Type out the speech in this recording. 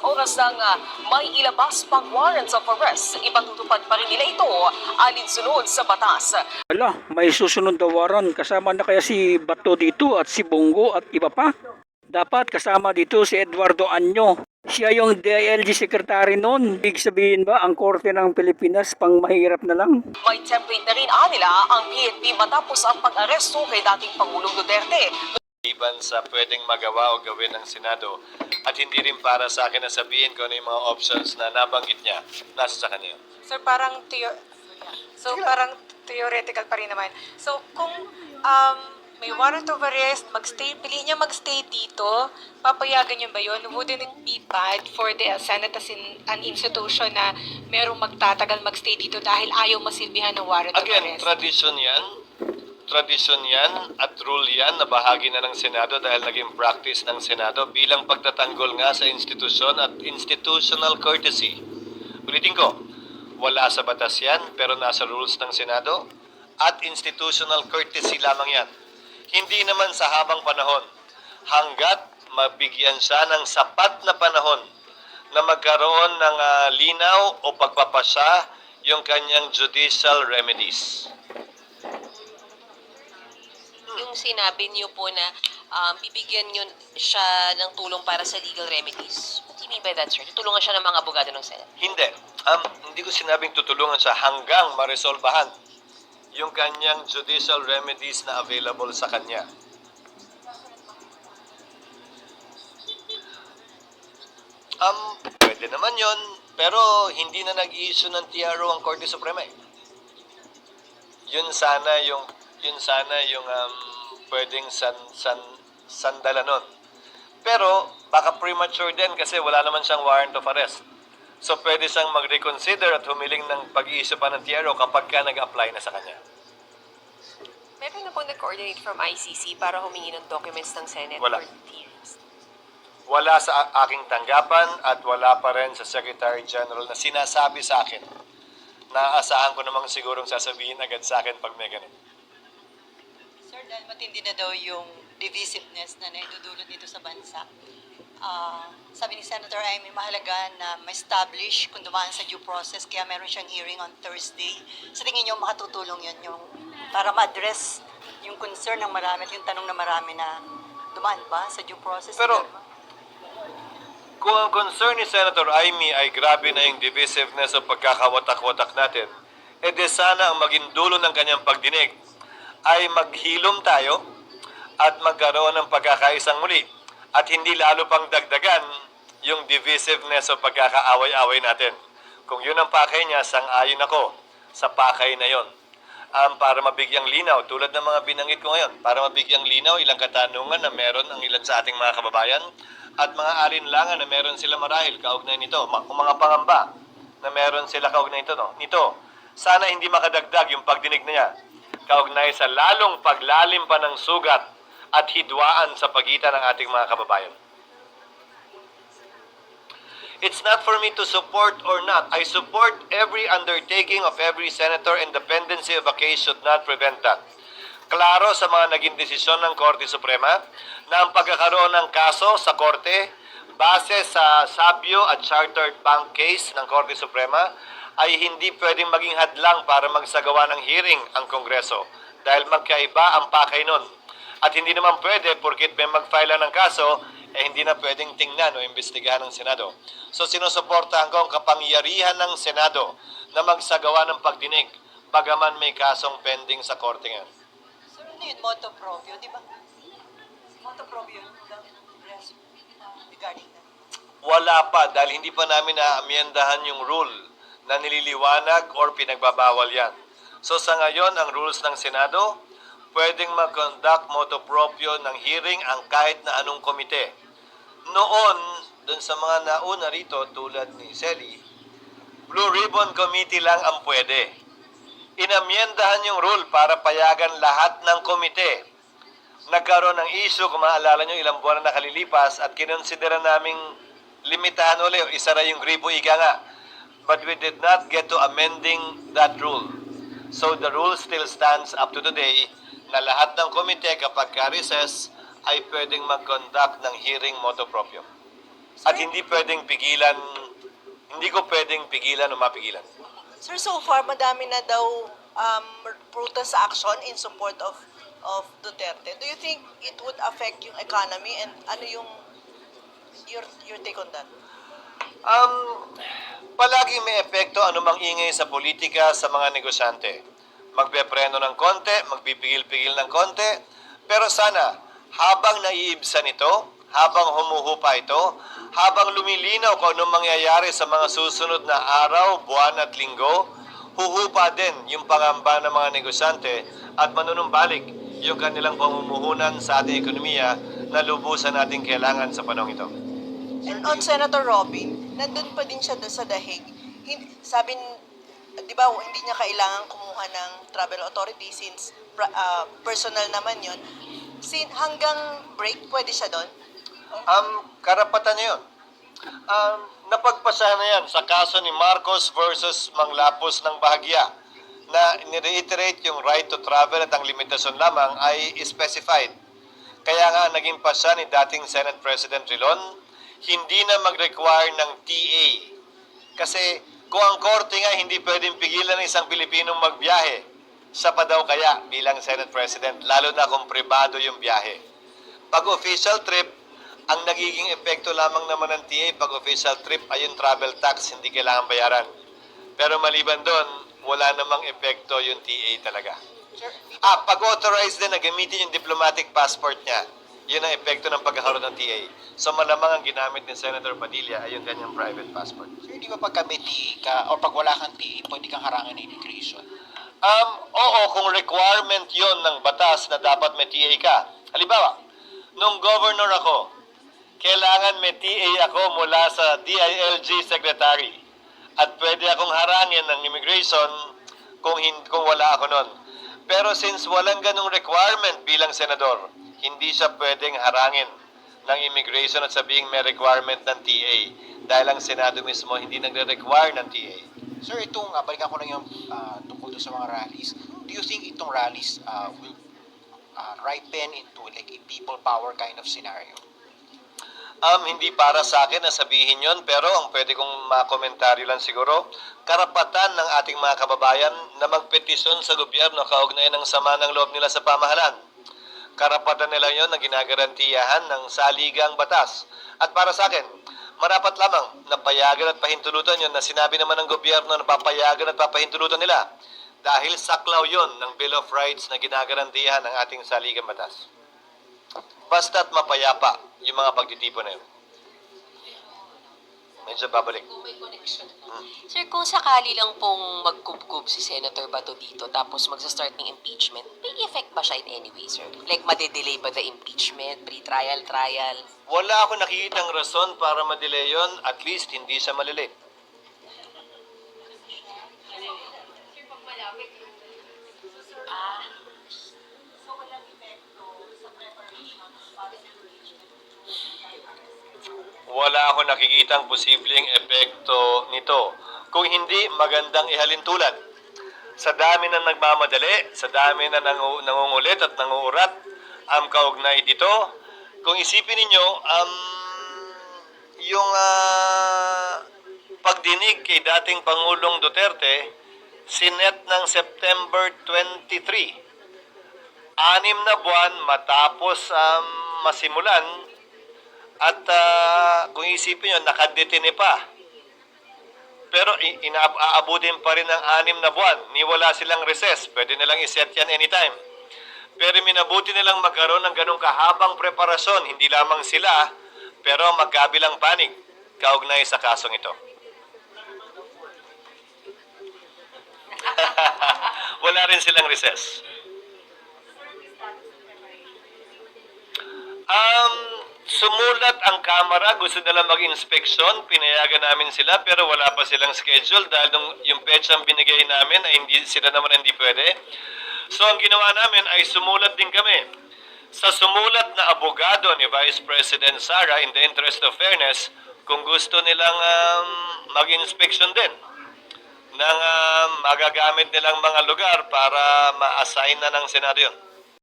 Oras nang ah, may ilabas pang warrants of arrest, ipatutupad pa rin nila ito alinsunod sa batas. Ala, may susunod na waran. Kasama na kaya si Bato dito at si Bongo at iba pa? Dapat kasama dito si Eduardo Anyo. Siya yung DILG secretary noon. Big sabihin ba, ang korte ng Pilipinas pang mahirap na lang? May template na rin anila ang PNP matapos ang pag-aresto kay dating Pangulong Duterte. Iban sa pwedeng magawa o gawin ng Senado at hindi rin para sa akin na sabihin kung ano yung mga options na nabanggit niya. Nasa sa kanya. Sir, parang theo- So, parang theoretical pa rin naman. So, kung um, may warrant of arrest, magstay, pili niya magstay dito, papayagan niyo ba yun? Wouldn't it be bad for the Senate as in an institution na merong magtatagal magstay dito dahil ayaw masilbihan ng warrant of Again, arrest? tradisyon yan. Tradisyon yan at rule yan na bahagi na ng Senado dahil naging practice ng Senado bilang pagtatanggol nga sa institusyon at institutional courtesy. Ulitin ko, wala sa batas yan pero nasa rules ng Senado at institutional courtesy lamang yan. Hindi naman sa habang panahon hanggat mabigyan siya ng sapat na panahon na magkaroon ng ah, linaw o pagpapasya yung kanyang judicial remedies. Yung sinabi niyo po na um, bibigyan niyo siya ng tulong para sa legal remedies. What do you mean by that, sir? Tutulungan siya ng mga abogado ng Senate. Hindi. Um, hindi ko sinabing tutulungan siya hanggang maresolbahan yung kanyang judicial remedies na available sa kanya. Um, pwede naman yon pero hindi na nag-issue ng TRO ang Korte Suprema eh. Yun sana yung yun sana yung um, pwedeng san, san, sandala nun. Pero baka premature din kasi wala naman siyang warrant of arrest. So pwede siyang mag-reconsider at humiling ng pag-iissue pa ng TRO kapag ka nag-apply na sa kanya. Meron na po nag-coordinate from ICC para humingi ng documents ng Senate Wala. for hearings. Wala sa a- aking tanggapan at wala pa rin sa Secretary General na sinasabi sa akin. Naaasahan ko namang sigurong sasabihin agad sa akin pag may ganun. Sir, dahil matindi na daw yung divisiveness na naidudulot dito sa bansa. Ah, sabi ni Senator Amy, mahalaga na ma-establish kung dumaan sa due process, kaya meron siyang hearing on Thursday. Sa tingin niyo, makatutulong yun yung para ma-address yung concern ng marami at yung tanong ng marami na dumaan ba sa due process? Pero-? Kung ang concern ni Senator Amy ay grabe na yung divisiveness o pagkakawatak-watak natin, de sana ang maging dulo ng kanyang pagdinig ay maghilom tayo at magkaroon ng pagkakaisang muli at hindi lalo pang dagdagan yung divisiveness o pagkakaaway-away natin. Kung yun ang pakay niya, sang-ayon ako sa pakay na yon. Um, para mabigyang linaw, tulad ng mga binanggit ko ngayon, para mabigyang linaw, ilang katanungan na meron ang ilan sa ating mga kababayan at mga alinlangan na meron sila marahil kaugnay nito, o mga pangamba na meron sila kaugnay nito. No? Nito, sana hindi makadagdag yung pagdinig na niya kaugnay sa lalong paglalim pa ng sugat at hidwaan sa pagitan ng ating mga kababayan. It's not for me to support or not. I support every undertaking of every senator and dependency of a case should not prevent that. Klaro sa mga naging desisyon ng Korte Suprema na ang pagkakaroon ng kaso sa Korte base sa sabio at chartered bank case ng Korte Suprema ay hindi pwedeng maging hadlang para magsagawa ng hearing ang Kongreso dahil magkaiba ang pakay nun. At hindi naman pwede porkit may mag-file ng kaso, eh hindi na pwedeng tingnan o imbestigahan ng Senado. So sinusuportahan ko ang kapangyarihan ng Senado na magsagawa ng pagdinig bagaman may kasong pending sa korte ngayon. Sir, ano yun? Moto proprio, di ba? Moto proprio yung rest regarding that. Wala pa dahil hindi pa namin naamyendahan yung rule na nililiwanag or pinagbabawal yan. So sa ngayon, ang rules ng Senado, pwedeng mag-conduct motu proprio ng hearing ang kahit na anong komite. Noon, dun sa mga nauna rito tulad ni Selly, Blue Ribbon Committee lang ang pwede. Inamyendahan yung rule para payagan lahat ng komite nagkaroon ng issue, kung maalala nyo, ilang buwan na nakalilipas at kinonsidera naming limitahan uli, o isara yung gripo ika nga. But we did not get to amending that rule. So the rule still stands up to today na lahat ng komite kapag ka-recess ay pwedeng mag-conduct ng hearing motu proprio. At hindi pwedeng pigilan, hindi ko pwedeng pigilan o mapigilan. Sir, so far, madami na daw um, protest action in support of of Duterte. Do you think it would affect yung economy and ano yung your your take on that? Um, palagi may epekto anumang ingay sa politika sa mga negosyante. Magpepreno ng konti, magpipigil-pigil ng konti, pero sana habang naiibsan ito, habang humuhupa ito, habang lumilinaw kung anong mangyayari sa mga susunod na araw, buwan at linggo, huhupa din yung pangamba ng mga negosyante at manunumbalik yung kanilang pamumuhunan sa ating ekonomiya na lubusan nating kailangan sa panahon ito. And on Senator Robin, nandun pa din siya sa dahig. Hin- Sabi, di ba, hindi niya kailangan kumuha ng travel authority since ah, personal naman yon. Sin, hanggang break, pwede siya doon? Um, karapatan niya yun. Um, napagpasahan na yan sa kaso ni Marcos versus Manglapos ng Bahagya na nireiterate yung right to travel at ang limitasyon lamang ay specified. Kaya nga naging pasa ni dating Senate President Rilon, hindi na mag-require ng TA. Kasi kung ang korte nga hindi pwedeng pigilan ng isang Pilipinong magbiyahe, sa pa daw kaya bilang Senate President, lalo na kung pribado yung biyahe. Pag official trip, ang nagiging epekto lamang naman ng TA pag official trip ay yung travel tax, hindi kailangan bayaran. Pero maliban doon, wala namang epekto yung TA talaga. Ah, pag-authorize din na gamitin yung diplomatic passport niya, yun ang epekto ng pagkakaroon ng TA. So malamang ang ginamit ni Senator Padilla ay yung kanyang private passport. Sir, di ba pagka may TE ka, o pag wala kang TE, pwede kang harangan ng immigration? Um, oo, kung requirement yon ng batas na dapat may TA ka. Halimbawa, nung governor ako, kailangan may TA ako mula sa DILG secretary. At pwede akong harangin ng immigration kung, hin- kung wala ako nun. Pero since walang ganong requirement bilang senador, hindi siya pwedeng harangin ng immigration at sabihing may requirement ng TA. Dahil ang Senado mismo hindi nagre-require ng TA. Sir, itong, uh, balikan ko lang yung ah, tungkol sa mga rallies. Do you think itong rallies ah, will ah, ripen into like a people power kind of scenario? Um, hindi para sa akin na sabihin yon pero ang pwede kong makomentaryo lang siguro, karapatan ng ating mga kababayan na magpetisyon sa gobyerno kaugnay ng sama ng loob nila sa pamahalaan. Karapatan nila yon na ginagarantiyahan ng saligang batas. At para sa akin, marapat lamang na payagan at pahintulutan yon na sinabi naman ng gobyerno na papayagan at papahintulutan nila dahil saklaw yon ng Bill of Rights na ginagarantiyahan ng ating saligang batas. Basta't mapayapa yung mga pagtitipon na yun. Medyo babalik. Connection. Sir, kung sakali lang pong magkubkub si Senator Bato dito tapos magsa-start ng impeachment, may effect ba siya in any way, sir? Like, madedelay ba the impeachment, pre-trial, trial? Wala ako nakikitang rason para madelay yun, at least hindi siya malilate. Wala ako nakikitang posibleng epekto nito. Kung hindi, magandang ihalin tulad. Sa dami na nagmamadali, sa dami na nangu- nangungulit at nanguurat, ang kaugnay dito, kung isipin ninyo, um, yung ah, pagdinig kay dating Pangulong Duterte, sinet ng September 23. Anim na buwan matapos um, masimulan at ah, kung isipin nyo, nakadetine pa. Pero i- inaabutin pa rin ng anim na buwan. Ni wala silang recess. Pwede nilang iset yan anytime. Pero minabuti nilang magkaroon ng ganong kahabang preparasyon. Hindi lamang sila, pero magkabilang panig kaugnay sa kasong ito. wala rin silang recess. Um, sumulat ang kamera, gusto nila mag-inspeksyon, pinayagan namin sila, pero wala pa silang schedule dahil nung, yung petsang binigay namin ay hindi, sila naman hindi pwede. So ang ginawa namin ay sumulat din kami. Sa sumulat na abogado ni Vice President Sara in the interest of fairness, kung gusto nilang um, mag-inspeksyon din ng um, magagamit nilang mga lugar para ma-assign na ng Senado yun.